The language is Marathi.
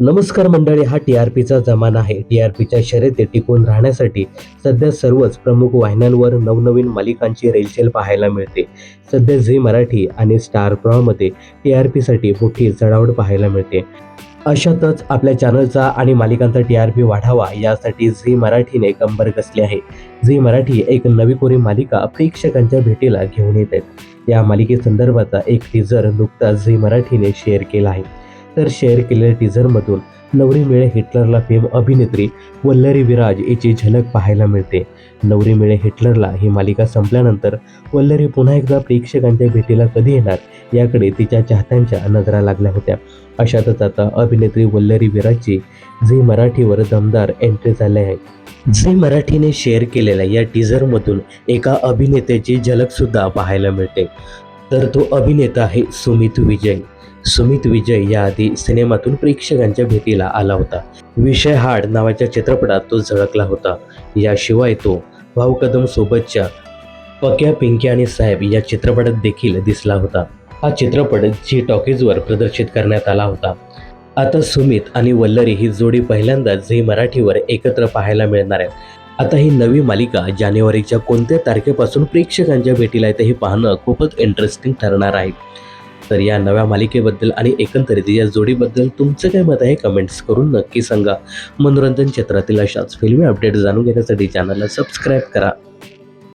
नमस्कार मंडळी हा टी आर पीचा जमाना आहे. टी आर पीच्या शर्यती टिकून राहण्यासाठी सध्या सर्वच प्रमुख वाहिन्यांवर नवनवीन मालिकांची रेलचेल पाहायला मिळते. सध्या झी मराठी आणि स्टार प्रॉमध्ये टी आर पीसाठी मोठी चढावड पाहायला मिळते. अशातच आपल्या चॅनलचा आणि मालिकांचा टी आर पी वाढावा यासाठी झी मराठीने कंबर कसली आहे. झी मराठी एक नवी कोरी मालिका प्रेक्षकांच्या भेटीला घेऊन येत. आहेत या मालिकेसंदर्भाचा एक टीझर नुकताच झी मराठीने शेअर केला आहे. तर शेअर केलेल्या टीझरमधून नवरी मिळे हिटलरला फेम अभिनेत्री वल्लरी विराज याची झलक पाहायला मिळते. नवरी मिळे हिटलरला ही मालिका संपल्यानंतर वल्लरी पुन्हा एकदा प्रेक्षकांच्या भेटीला कधी येणार याकडे तिच्या चाहत्यांच्या नजरा लागल्या होत्या. अशातच आता अभिनेत्री वल्लरी विराजची झी मराठीवर दमदार एंट्री झाली आहे. झी मराठीने शेअर केलेल्या या टीझरमधून एका अभिनेत्याची झलकसुद्धा पाहायला मिळते. तर तो अभिनेता आहे सुमित विजय. सुमित विजय याआधी सिनेमातून प्रेक्षकांच्या भेटीला आला होता. विषय हाड नावाच्या चित्रपटात तो झळकला होता. याशिवाय तो भाऊ कदम सोबतच्या पक्या पिंकी आणि साहेब या चित्रपटात देखील दिसला होता. हा चित्रपट झी टॉकीजवर प्रदर्शित करण्यात आला होता. आता सुमित आणि वल्लरी ही जोडी पहिल्यांदा झी मराठीवर एकत्र पाहायला मिळणार आहे आता ही नवी मालिका जानेवारीच्या कोणत्या तारखेपासून प्रेक्षकांच्या भेटीला येते हे पाहणं खूपच इंटरेस्टिंग ठरणार आहे. तर या नव्या मालिकेबद्दल आणि एकंदरीत या जोडीबद्दल तुमचं काय मत आहे कमेंट्स करून नक्की सांगा. मनोरंजन क्षेत्रातील अशाच फिल्मी अपडेट जाणून घेण्यासाठी चॅनलला सबस्क्राईब करा.